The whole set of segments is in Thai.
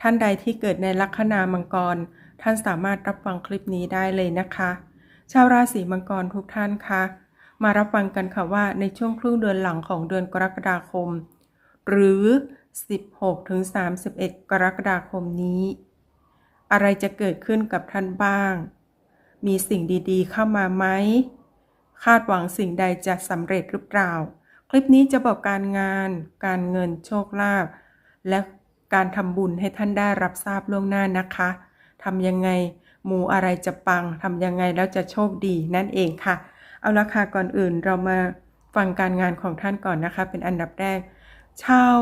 ท่านใดที่เกิดในลัคนามังกร ท่านสามารถรับฟังคลิปนี้ได้เลยนะคะ ชาวราศีมังกรทุกท่านคะ มารับฟังกันค่ะว่าในช่วงครึ่งเดือนหลังของเดือนกรกฎาคม หรือ 16ถึง31 กรกฎาคมนี้ อะไรจะเกิดขึ้นกับท่านบ้าง มีสิ่งดีๆ เข้ามาไหม คาดหวังสิ่งใดจะสำเร็จหรือเปล่า คลิปนี้จะบอกการงาน การเงินโชคลาภและ การทำบุญให้ท่านได้รับทราบล่วงหน้านะคะทำยังไงหมูอะไรจะปังทำยังไงแล้วจะโชคดีนั่นเองค่ะ เอาละค่ะก่อนอื่นเรามาฟังการงานของท่านก่อนนะคะ เป็นอันดับแรก ชาว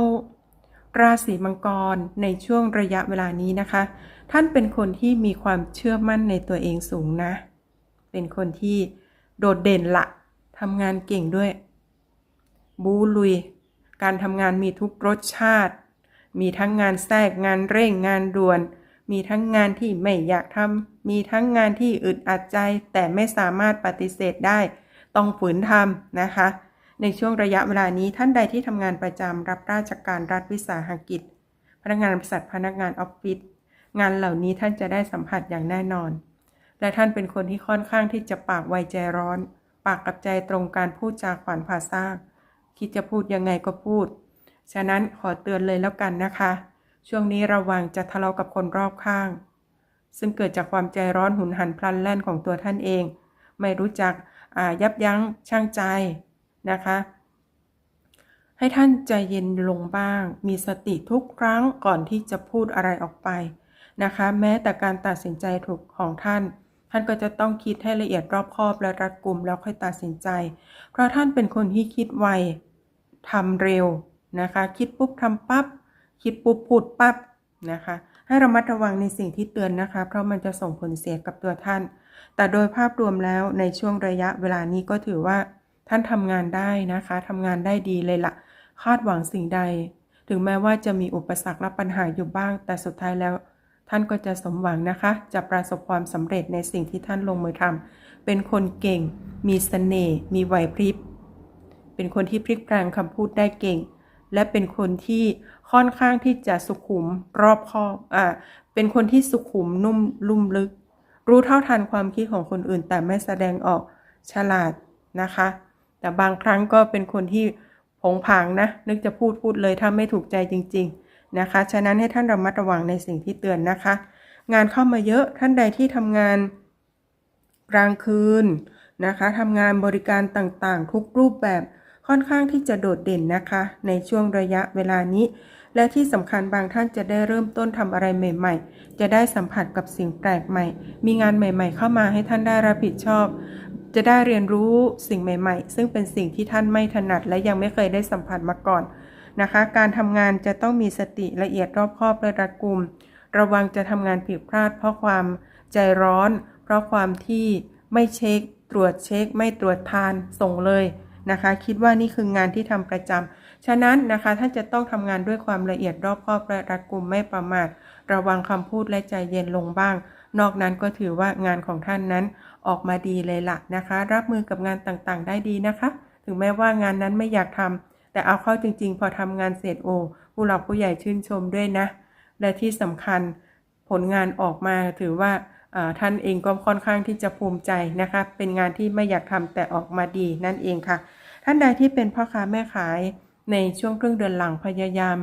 ราศีมังกรในช่วงระยะเวลานี้นะคะ ท่านเป็นคนที่มีความเชื่อมั่นในตัวเองสูงนะ เป็นคนที่โดดเด่นละทำงานเก่งด้วย บูลุย การทำงานมีทุกรสชาติ มีทั้งงานแทรกงานเร่งงานด่วน มีทั้งงานที่ไม่อยากทำมีทั้งงานที่อึดอัดใจ แต่ไม่สามารถปฏิเสธได้ ต้องฝืนทำนะคะ ในช่วงระยะเวลานี้ท่านใดที่ทำงานประจำรับราชการรัฐวิสาหกิจ พนักงานบริษัทพนักงานออฟฟิศงานเหล่านี้ท่านจะได้สัมผัสอย่างแน่นอน และท่านเป็นคนที่ค่อนข้างที่จะปากไวใจร้อน ปากกับใจตรงการพูดจาขวัญภาษาคิดจะพูดยังไงก็พูด ฉะนั้นขอเตือนเลยแล้วกันนะคะ ช่วงนี้ระวังจะทะเลาะกับคนรอบข้าง ซึ่งเกิดจากความใจร้อนหุนหันพลันแล่นของตัวท่านเอง ไม่รู้จักยับยั้งชั่งใจนะคะ ให้ท่านใจเย็นลงบ้าง มีสติทุกครั้งก่อนที่จะพูดอะไรออกไปนะคะ แม้แต่การตัดสินใจถูกของท่านท่านก็จะต้องคิดให้ละเอียดรอบคอบและรัดกุมแล้วค่อยตัดสินใจ เพราะท่านเป็นคนที่คิดไวทำเร็ว นะคะ คิดปุ๊บทำปั๊บคิดปุ๊บพูดปั๊บนะคะ ให้ระมัดระวังในสิ่งที่เตือนนะคะ เพราะมันจะส่งผลเสียกับตัวท่าน แต่โดยภาพรวมแล้วในช่วงระยะเวลานี้ก็ถือว่าท่านทำงานได้นะคะทำงานได้ดีเลยละ่ะ คาดหวังสิ่งใด ถึงแม้ว่าจะมีอุปสรรคและปัญหาอยู่บ้าง แต่สุดท้ายแล้ว ท่านก็จะสมหวังนะคะ จะประสบความสำเร็จในสิ่งที่ท่านลงมือทำเป็นคนเก่ง มีสเสน่ห์มีไหวพริบ เป็นคนที่พลิกแปลงคำพูดได้เก่ง และเป็นคนที่ค่อนข้างที่จะสุขุมรอบคอบอ่าเป็นคนที่สุขุมนุ่มลุ่มลึก รู้เท่าทันความคิดของคนอื่น แต่ไม่แสดงออกฉลาดนะคะ แต่บางครั้งก็เป็นคนที่ผงผางนะ นึกจะพูดพูดเลยถ้าไม่ถูกใจจริง ๆนะคะ ฉะนั้นให้ท่านระมัดระวังในสิ่งที่เตือนนะคะ งานเข้ามาเยอะท่านใดที่ทำงานกลางคืนนะคะทำงานบริการต่างๆ ทุกรูปแบบ ค่อนข้างที่จะโดดเด่นนะคะ ในช่วงระยะเวลานี้ และที่สำคัญบางท่านจะได้เริ่มต้นทำอะไรใหม่ ๆ จะได้สัมผัสกับสิ่งแปลกใหม่ มีงานใหม่ ๆ เข้ามาให้ท่านได้รับผิดชอบ จะได้เรียนรู้สิ่งใหม่ ๆ ซึ่งเป็นสิ่งที่ท่านไม่ถนัด และยังไม่เคยได้สัมผัสมาก่อนนะคะ การทำงานจะต้องมีสติละเอียดรอบคอบและรัดกุม ระวังจะทำงานผิดพลาด เพราะความใจร้อน เพราะความที่ไม่เช็ค ตรวจเช็ค ไม่ตรวจทาน ส่งเลย นะคะ คิดว่านี่คืองานที่ทำประจำฉะนั้นนะคะท่านจะต้องทำงานด้วยความละเอียดรอบคอบและรัดกุมไม่ประมาท ระวังคำพูดและใจเย็นลงบ้าง นอกนั้นก็ถือว่างานของท่านนั้นออกมาดีเลยละนะคะ รับมือกับงานต่างๆ ได้ดีนะคะ ถึงแม้ว่างานนั้นไม่อยากทำแต่เอาเข้าจริง ๆ พอทำงานเสร็จโอผู้หลักผู้ใหญ่ชื่นชมด้วยนะ และที่สำคัญผลงานออกมาถือว่า ท่านเองก็ค่อนข้างที่จะภูมิใจนะคะ เป็นงานที่ไม่อยากทำแต่ออกมาดีนั่นเองค่ะ ท่านใดที่เป็นพ่อค้าแม่ขายในช่วงครึ่งเดือนหลังพยายาม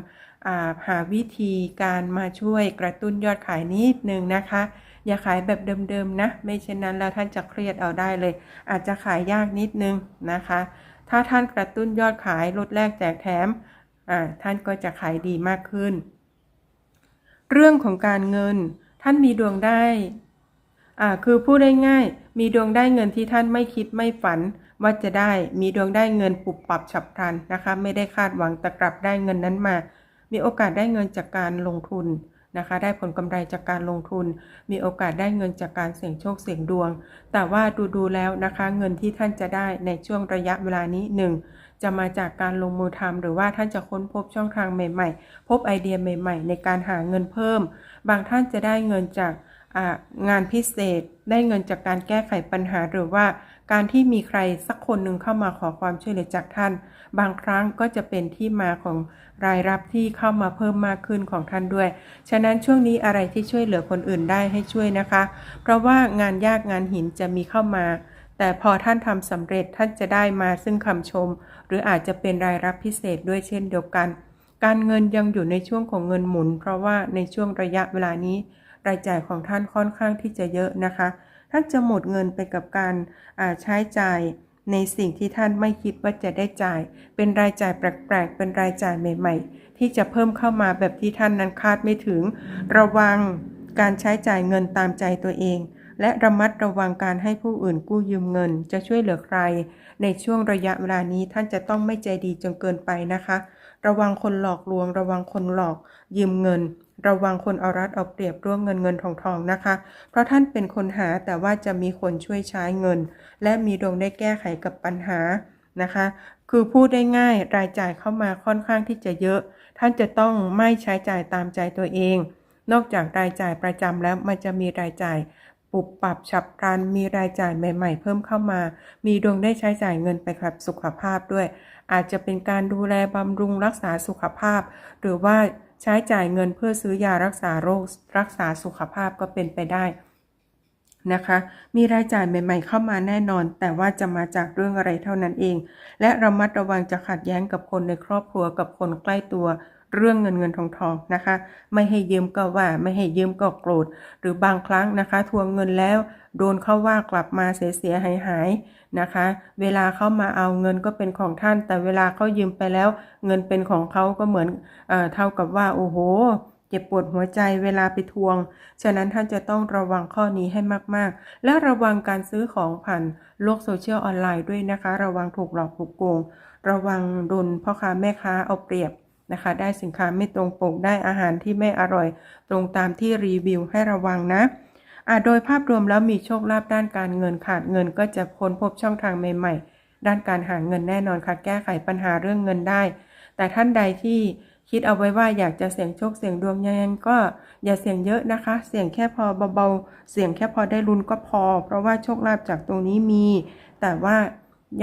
าหาวิธีการมาช่วยกระตุ้นยอดขายนิดนึงนะคะ อย่าขายแบบเดิมๆนะ ไม่เช่นนั้นแล้วท่านจะเครียดเอาได้เลย อาจจะขายยากนิดนึงนะคะ ถ้าท่านกระตุ้นยอดขายลดแลกแจกแถมท่านก็จะขายดีมากขึ้น เรื่องของการเงินท่านมีดวงได้ อ่าคือพูดได้ง่ายมีดวงได้เงินที่ท่านไม่คิดไม่ฝัน ว่าจะได้มีดวงได้เงินปุบปับฉับพลันนะคะ ไม่ได้คาดหวังแต่กลับได้เงินนั้นมา มีโอกาสได้เงินจากการลงทุนนะคะ ได้ผลกำไรจากการลงทุน มีโอกาสได้เงินจากการเสี่ยงโชคเสี่ยงดวง แต่ว่าดูดูๆแล้วนะคะ เงินที่ท่านจะได้ในช่วงระยะเวลานี้หนึ่งจะมาจากการลงมือทำหรือว่าท่านจะค้นพบช่องทางใหม่ ๆ พบไอเดียใหม่ ๆ ในการหาเงินเพิ่ม บางท่านจะได้เงินจาก งานพิเศษได้เงินจากการแก้ไขปัญหาหรือว่าการที่มีใครสักคนหนึ่งเข้ามาขอความช่วยเหลือจากท่าน บางครั้งก็จะเป็นที่มาของรายรับที่เข้ามาเพิ่มมากขึ้นของท่านด้วย ฉะนั้นช่วงนี้อะไรที่ช่วยเหลือคนอื่นได้ให้ช่วยนะคะ เพราะว่างานยากงานหินจะมีเข้ามา แต่พอท่านทำสำเร็จท่านจะได้มาซึ่งคำชม หรืออาจจะเป็นรายรับพิเศษด้วยเช่นเดียวกัน การเงินยังอยู่ในช่วงของเงินหมุน เพราะว่าในช่วงระยะเวลานี้ รายจ่ายของท่านค่อนข้างที่จะเยอะนะคะ ท่านจะหมดเงินไปกับการใช้จ่ายในสิ่งที่ท่านไม่คิดว่าจะได้จ่าย เป็นรายจ่ายแปลกๆ เป็นรายจ่ายใหม่ ๆ ที่จะเพิ่มเข้ามาแบบที่ท่านนั้นคาดไม่ถึง ระวังการใช้จ่ายเงินตามใจตัวเอง และระมัดระวังการให้ผู้อื่นกู้ยืมเงิน จะช่วยเหลือใคร ในช่วงระยะเวลานี้ท่านจะต้องไม่ใจดีจนเกินไปนะคะ ระวังคนหลอกลวง ระวังคนหลอกยืมเงิน ระวังคนเอารัดเอาเปรียบร่วงเงินเงินทองทองนะคะ เพราะท่านเป็นคนหาแต่ว่าจะมีคนช่วยใช้เงิน และมีดวงได้แก้ไขกับปัญหานะคะ คือพูดได้ง่ายรายจ่ายเข้ามาค่อนข้างที่จะเยอะ ท่านจะต้องไม่ใช้จ่ายตามใจตัวเอง นอกจากรายจ่ายประจำแล้วมันจะมีรายจ่ายปุบปรับฉับพลันมีรายจ่ายใหม่ ๆ เพิ่มเข้ามา มีดวงได้ใช้จ่ายเงินไปกับสุขภาพด้วย อาจจะเป็นการดูแลบำรุงรักษาสุขภาพ หรือว่า ใช้จ่ายเงินเพื่อซื้อยารักษาโรครักษาสุขภาพก็เป็นไปได้นะคะ มีรายจ่ายใหม่ ๆ เข้ามาแน่นอน แต่ว่าจะมาจากเรื่องอะไรเท่านั้นเอง และระมัดระวังจะขัดแย้งกับคนในครอบครัวกับคนใกล้ตัว เรื่องเงินเงินทองทองนะคะ ไม่ให้ยืมก็ว่าไม่ให้ยืมก็โกรธ หรือบางครั้งนะคะ ทวงเงินแล้ว โดนเขาว่ากลับมาเสียเสียหายหายนะคะ เวลาเขามาเอาเงินก็เป็นของท่าน แต่เวลาเขายืมไปแล้ว เงินเป็นของเขาก็เหมือนเอ่อเท่ากับว่าโอ้โหเจ็บปวดหัวใจเวลาไปทวง ฉะนั้นท่านจะต้องระวังข้อนี้ให้มาก ๆ และระวังการซื้อของผ่านโลกโซเชียลออนไลน์ด้วยนะคะ ระวังถูกหลอกถูกโกง ระวังโดนพ่อค้าแม่ค้าเอาเปรียบ นะคะ ได้สินค้าไม่ตรงปกได้อาหารที่ไม่อร่อย ตรงตามที่รีวิวให้ระวังนะอะโดยภาพรวมแล้วมีโชคลาภด้านการเงินขาดเงินก็จะค้นพบช่องทางใหม่ๆ ด้านการหาเงินแน่นอนค่ะ แก้ไขปัญหาเรื่องเงินได้ แต่ท่านใดที่คิดเอาไว้ว่าอยากจะเสี่ยงโชคเสี่ยงดวงยังไงก็อย่าเสี่ยงเยอะนะคะ เสี่ยงแค่พอเบาๆ เสี่ยงแค่พอได้ลุ้นก็พอ เพราะว่าโชคลาภจากตรงนี้มี แต่ว่า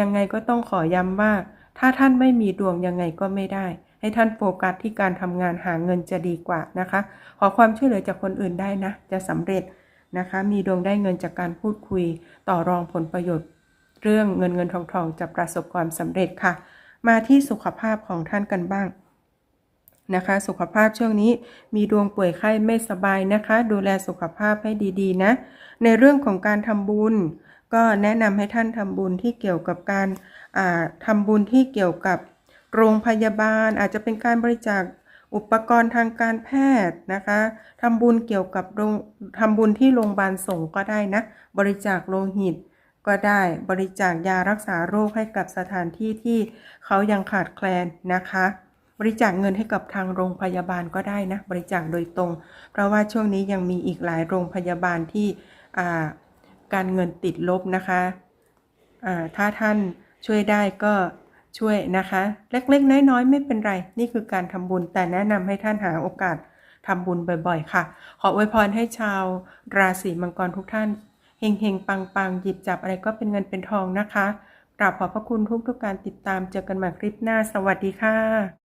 ยังไงก็ต้องขอย้ำว่า ถ้าท่านไม่มีดวงยังไงก็ไม่ได้ ให้ท่านโฟกัสที่การทำงานหาเงินจะดีกว่านะคะ ขอความช่วยเหลือจากคนอื่นได้นะ จะสำเร็จนะคะ มีดวงได้เงินจากการพูดคุย ต่อรองผลประโยชน์ เรื่องเงินเงินทองทองจะประสบความสำเร็จค่ะ มาที่สุขภาพของท่านกันบ้างนะคะ สุขภาพช่วงนี้มีดวงป่วยไข้ไม่สบายนะคะ ดูแลสุขภาพให้ดีๆ นะ ในเรื่องของการทำบุญ ก็แนะนำให้ท่านทำบุญที่เกี่ยวกับการทำบุญที่เกี่ยวกับ โรงพยาบาลอาจจะเป็นการบริจาคอุปกรณ์ทางการแพทย์นะคะทำบุญเกี่ยวกับโรงทำบุญที่โรงพยาบาลส่งก็ได้นะ บริจาคโลหิตก็ได้บริจาคยารักษาโรคให้กับสถานที่ที่เขายังขาดแคลนนะคะ บริจาคเงินให้กับทางโรงพยาบาลก็ได้นะ บริจาคโดยตรง เพราะว่าช่วงนี้ยังมีอีกหลายโรงพยาบาลที่การเงินติดลบนะคะถ้าท่านช่วยได้ก็ ช่วยนะคะ เล็กๆ น้อยๆ ไม่เป็นไร นี่คือการทำบุญ แต่แนะนำให้ท่านหาโอกาสทำบุญบ่อยๆ ค่ะ ขออวยพรให้ชาวราศีมังกรทุกท่านเฮงๆ ปังๆ หยิบจับอะไรก็เป็นเงินเป็นทองนะคะกราบขอบพระคุณทุกๆการติดตามเจอกันใหม่คลิปหน้า สวัสดีค่ะ